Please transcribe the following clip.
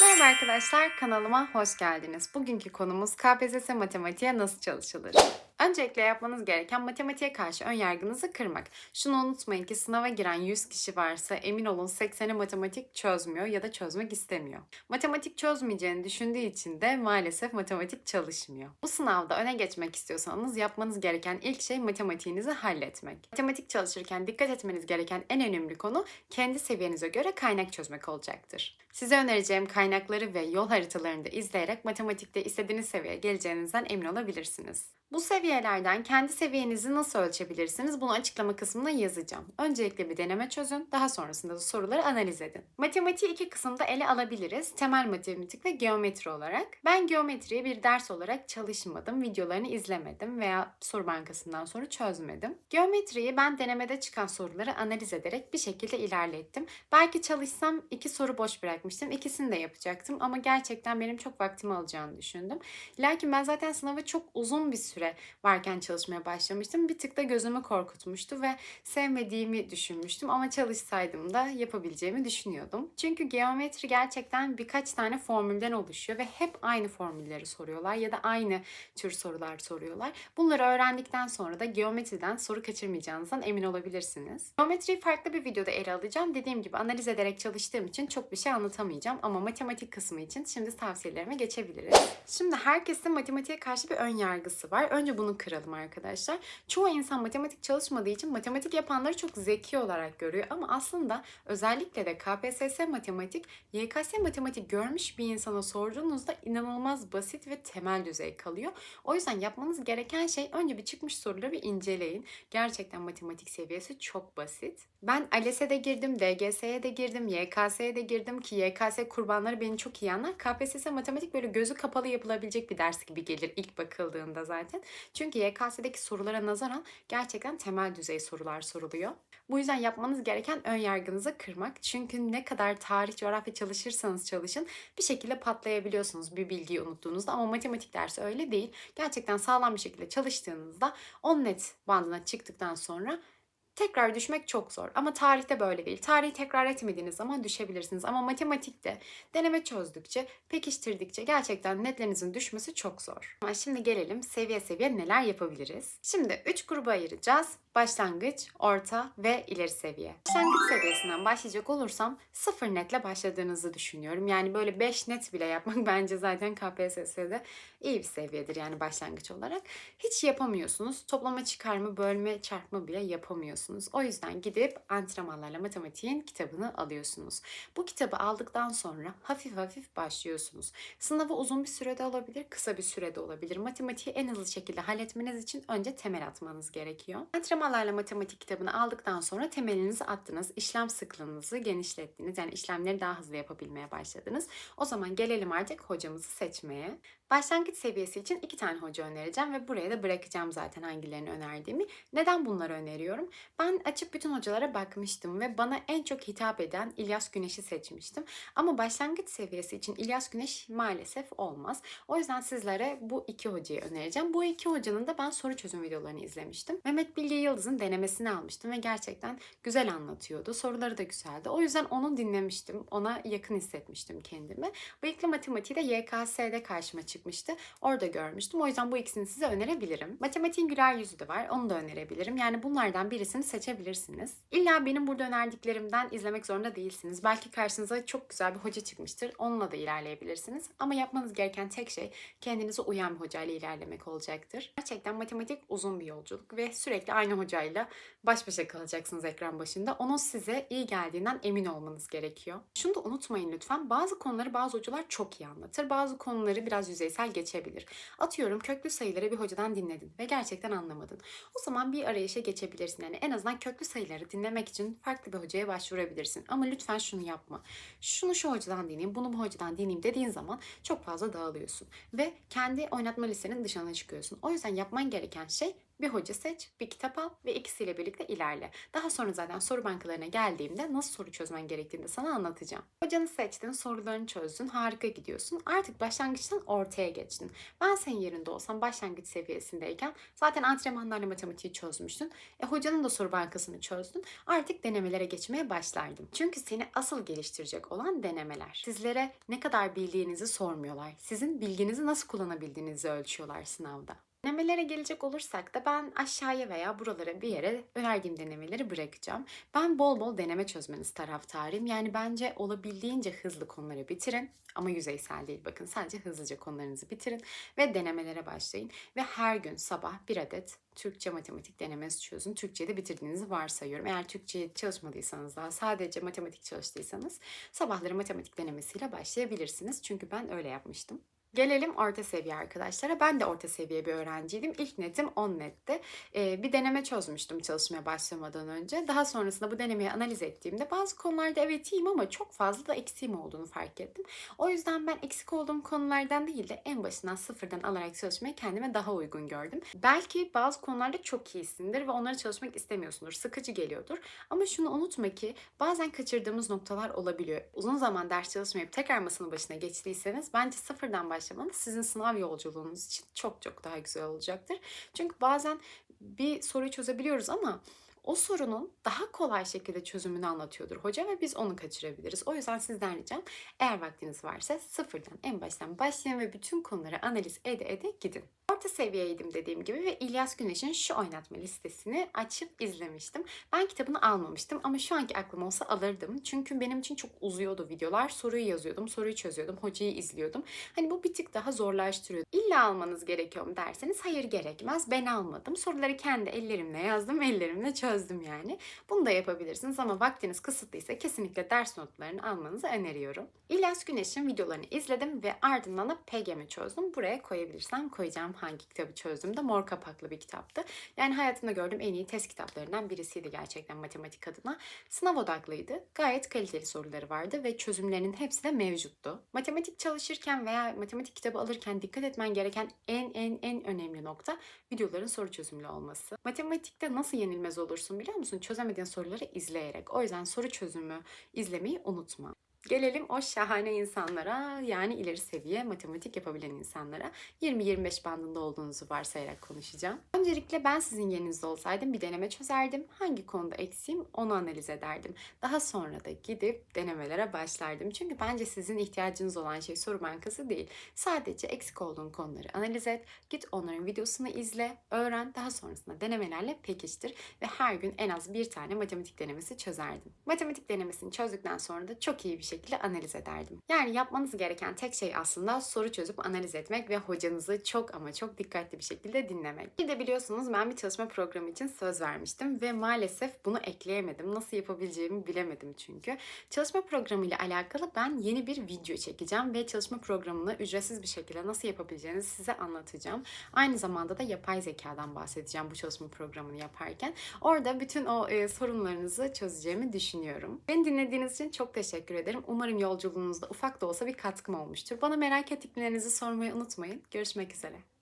Merhaba arkadaşlar, kanalıma hoş geldiniz. Bugünkü konumuz KPSS matematiğe nasıl çalışılır? Öncelikle yapmanız gereken matematiğe karşı ön yargınızı kırmak. Şunu unutmayın ki sınava giren 100 kişi varsa emin olun 80'i matematik çözmüyor ya da çözmek istemiyor. Matematik çözmeyeceğini düşündüğü için de maalesef matematik çalışmıyor. Bu sınavda öne geçmek istiyorsanız yapmanız gereken ilk şey matematiğinizi halletmek. Matematik çalışırken dikkat etmeniz gereken en önemli konu kendi seviyenize göre kaynak çözmek olacaktır. Size önereceğim kaynakları ve yol haritalarını da izleyerek matematikte istediğiniz seviyeye geleceğinizden emin olabilirsiniz. Bu seviyelerden kendi seviyenizi nasıl ölçebilirsiniz bunu açıklama kısmına yazacağım. Öncelikle bir deneme çözün, daha sonrasında da soruları analiz edin. Matematiği iki kısımda ele alabiliriz. Temel matematik ve geometri olarak. Ben geometriyi bir ders olarak çalışmadım, videolarını izlemedim veya soru bankasından sonra çözmedim. Geometriyi ben denemede çıkan soruları analiz ederek bir şekilde ilerlettim. Belki çalışsam iki soru boş bırakmıştım. İkisini de yapacaktım ama gerçekten benim çok vaktimi alacağını düşündüm. Lakin ben zaten sınava çok uzun bir süre varken çalışmaya başlamıştım. Bir tık da gözümü korkutmuştu ve sevmediğimi düşünmüştüm ama çalışsaydım da yapabileceğimi düşünüyordum. Çünkü geometri gerçekten birkaç tane formülden oluşuyor ve hep aynı formülleri soruyorlar ya da aynı tür sorular soruyorlar. Bunları öğrendikten sonra da geometriden soru kaçırmayacağınızdan emin olabilirsiniz. Geometriyi farklı bir videoda ele alacağım. Dediğim gibi analiz ederek çalıştığım için çok bir şey anlatamayacağım ama matematik kısmı için şimdi tavsiyelerime geçebiliriz. Şimdi herkesin matematiğe karşı bir ön yargısı var. Önce bunu kıralım arkadaşlar. Çoğu insan matematik çalışmadığı için matematik yapanları çok zeki olarak görüyor ama aslında özellikle de KPSS matematik, YKS matematik görmüş bir insana sorduğunuzda inanılmaz basit ve temel düzey kalıyor. O yüzden yapmanız gereken şey önce bir çıkmış soruları bir inceleyin. Gerçekten matematik seviyesi çok basit. Ben ALES'e de girdim, DGS'ye de girdim, YKS'ye de girdim ki YKS kurbanları beni çok iyi anlar. KPSS matematik böyle gözü kapalı yapılabilecek bir ders gibi gelir ilk bakıldığında zaten. Çünkü YKS'deki sorulara nazaran gerçekten temel düzey sorular soruluyor. Bu yüzden yapmanız gereken ön yargınızı kırmak. Çünkü ne kadar tarih, coğrafya çalışırsanız çalışın bir şekilde patlayabiliyorsunuz bir bilgiyi unuttuğunuzda ama matematik dersi öyle değil. Gerçekten sağlam bir şekilde çalıştığınızda 10 net bandına çıktıktan sonra tekrar düşmek çok zor. Ama tarihte böyle değil. Tarihi tekrar etmediğiniz zaman düşebilirsiniz. Ama matematikte deneme çözdükçe, pekiştirdikçe gerçekten netlerinizin düşmesi çok zor. Ama şimdi gelelim seviye seviye neler yapabiliriz. Şimdi 3 gruba ayıracağız. Başlangıç, orta ve ileri seviye. Başlangıç seviyesinden başlayacak olursam 0 netle başladığınızı düşünüyorum. Yani böyle 5 net bile yapmak bence zaten KPSS'de iyi bir seviyedir yani başlangıç olarak. Hiç yapamıyorsunuz. Toplama, çıkarma, bölme, çarpma bile yapamıyorsunuz. O yüzden gidip antrenmanlarla matematiğin kitabını alıyorsunuz. Bu kitabı aldıktan sonra hafif hafif başlıyorsunuz. Sınavı uzun bir sürede olabilir, kısa bir sürede olabilir. Matematiği en hızlı şekilde halletmeniz için önce temel atmanız gerekiyor. Antrenmanlarla matematik kitabını aldıktan sonra temelinizi attınız. işlem sıklığınızı genişlettiniz. Yani işlemleri daha hızlı yapabilmeye başladınız. O zaman gelelim artık hocamızı seçmeye. Başlangıç seviyesi için iki tane hoca önereceğim ve buraya da bırakacağım zaten hangilerini önerdiğimi. Neden bunları öneriyorum? Ben açıp bütün hocalara bakmıştım ve bana en çok hitap eden İlyas Güneş'i seçmiştim. Ama başlangıç seviyesi için İlyas Güneş maalesef olmaz. O yüzden sizlere bu iki hocayı önereceğim. Bu iki hocanın da ben soru çözüm videolarını izlemiştim. Mehmet Bilge Yıldız'ın denemesini almıştım ve gerçekten güzel anlatıyordu. Soruları da güzeldi. O yüzden onu dinlemiştim. Ona yakın hissetmiştim kendimi. Bıyıklı matematiği de YKS'de karşıma çıkmıştı. Orada görmüştüm. O yüzden bu ikisini size önerebilirim. Matematiğin güler yüzü de var. Onu da önerebilirim. Yani bunlardan birisini seçebilirsiniz. İlla benim burada önerdiklerimden izlemek zorunda değilsiniz. Belki karşınıza çok güzel bir hoca çıkmıştır. Onunla da ilerleyebilirsiniz. Ama yapmanız gereken tek şey kendinize uyan bir hocayla ilerlemek olacaktır. Gerçekten matematik uzun bir yolculuk ve sürekli aynı hocayla baş başa kalacaksınız ekran başında. Onun size iyi geldiğinden emin olmanız gerekiyor. Şunu da unutmayın lütfen. Bazı konuları bazı hocalar çok iyi anlatır. Bazı konuları biraz yüzeysel geçebilir. Atıyorum köklü sayıları bir hocadan dinledin ve gerçekten anlamadın. O zaman bir arayışa geçebilirsin. Yani en azından köklü sayıları dinlemek için farklı bir hocaya başvurabilirsin. Ama lütfen şunu yapma. Şunu şu hocadan dinleyeyim, bunu bu hocadan dinleyeyim dediğin zaman çok fazla dağılıyorsun. Ve kendi oynatma listenin dışına çıkıyorsun. O yüzden yapman gereken şey Bir hoca seç, bir kitap al ve ikisiyle birlikte ilerle. Daha sonra zaten soru bankalarına geldiğimde nasıl soru çözmen gerektiğini de sana anlatacağım. Hocanı seçtin, sorularını çözdün, harika gidiyorsun. Artık başlangıçtan ortaya geçtin. Ben senin yerinde olsam başlangıç seviyesindeyken zaten antrenmanlarla matematiği çözmüştün. E, hocanın da soru bankasını çözdün. Artık denemelere geçmeye başlardım. Çünkü seni asıl geliştirecek olan denemeler. Sizlere ne kadar bildiğinizi sormuyorlar. Sizin bilginizi nasıl kullanabildiğinizi ölçüyorlar sınavda. Denemelere gelecek olursak da ben aşağıya veya buralara bir yere önerdiğim denemeleri bırakacağım. Ben bol bol deneme çözmeniz taraftarıyım. Yani bence olabildiğince hızlı konuları bitirin. Ama yüzeysel değil bakın sadece hızlıca konularınızı bitirin ve denemelere başlayın. Ve her gün sabah bir adet Türkçe matematik denemesi çözün. Türkçeyi de bitirdiğinizi varsayıyorum. Eğer Türkçeyi çalışmadıysanız daha sadece matematik çalıştıysanız sabahları matematik denemesiyle başlayabilirsiniz. Çünkü ben öyle yapmıştım. Gelelim orta seviye arkadaşlara. Ben de orta seviye bir öğrenciydim. İlk netim 10 netti. Ee, bir deneme çözmüştüm çalışmaya başlamadan önce. Daha sonrasında bu denemeyi analiz ettiğimde bazı konularda evet iyiyim ama çok fazla da eksiğim olduğunu fark ettim. O yüzden ben eksik olduğum konulardan değil de en başından sıfırdan alarak çalışmayı kendime daha uygun gördüm. Belki bazı konularda çok iyisindir ve onları çalışmak istemiyorsundur. Sıkıcı geliyordur. Ama şunu unutma ki bazen kaçırdığımız noktalar olabiliyor. Uzun zaman ders çalışmayıp tekrar masanın başına geçtiyseniz bence sıfırdan başlamanız sizin sınav yolculuğunuz için çok çok daha güzel olacaktır. Çünkü bazen bir soruyu çözebiliyoruz ama o sorunun daha kolay şekilde çözümünü anlatıyordur hoca ve biz onu kaçırabiliriz. O yüzden sizden ricam eğer vaktiniz varsa sıfırdan en baştan başlayın ve bütün konuları analiz ede ede gidin. Orta seviyeydim dediğim gibi ve İlyas Güneş'in şu oynatma listesini açıp izlemiştim. Ben kitabını almamıştım ama şu anki aklım olsa alırdım. Çünkü benim için çok uzuyordu videolar. Soruyu yazıyordum, soruyu çözüyordum, hocayı izliyordum. Hani bu bir tık daha zorlaştırıyor. İlla almanız gerekiyor mu derseniz hayır gerekmez. Ben almadım. Soruları kendi ellerimle yazdım, ellerimle çözdüm yani. Bunu da yapabilirsiniz ama vaktiniz kısıtlıysa kesinlikle ders notlarını almanızı öneriyorum. İlyas Güneş'in videolarını izledim ve ardından da PGM'i çözdüm. Buraya koyabilirsem koyacağım hangi kitabı çözdüm de mor kapaklı bir kitaptı. Yani hayatımda gördüğüm en iyi test kitaplarından birisiydi gerçekten matematik adına. Sınav odaklıydı. Gayet kaliteli soruları vardı ve çözümlerinin hepsi de mevcuttu. Matematik çalışırken veya matematik kitabı alırken dikkat etmen gereken en en en önemli nokta videoların soru çözümlü olması. Matematikte nasıl yenilmez olursun biliyor musun? Çözemediğin soruları izleyerek. O yüzden soru çözümü izlemeyi unutma. Gelelim o şahane insanlara yani ileri seviye matematik yapabilen insanlara 20-25 bandında olduğunuzu varsayarak konuşacağım. Öncelikle ben sizin yerinizde olsaydım bir deneme çözerdim. Hangi konuda eksiğim onu analiz ederdim. Daha sonra da gidip denemelere başlardım. Çünkü bence sizin ihtiyacınız olan şey soru bankası değil. Sadece eksik olduğun konuları analiz et. Git onların videosunu izle, öğren. Daha sonrasında denemelerle pekiştir. Ve her gün en az bir tane matematik denemesi çözerdim. Matematik denemesini çözdükten sonra da çok iyi bir şekilde analiz ederdim. Yani yapmanız gereken tek şey aslında soru çözüp analiz etmek ve hocanızı çok ama çok dikkatli bir şekilde dinlemek. Bir de biliyorsunuz ben bir çalışma programı için söz vermiştim ve maalesef bunu ekleyemedim. Nasıl yapabileceğimi bilemedim çünkü. Çalışma programı ile alakalı ben yeni bir video çekeceğim ve çalışma programını ücretsiz bir şekilde nasıl yapabileceğinizi size anlatacağım. Aynı zamanda da yapay zekadan bahsedeceğim bu çalışma programını yaparken. Orada bütün o e, sorunlarınızı çözeceğimi düşünüyorum. Beni dinlediğiniz için çok teşekkür ederim. Umarım yolculuğunuzda ufak da olsa bir katkım olmuştur. Bana merak ettiklerinizi sormayı unutmayın. Görüşmek üzere.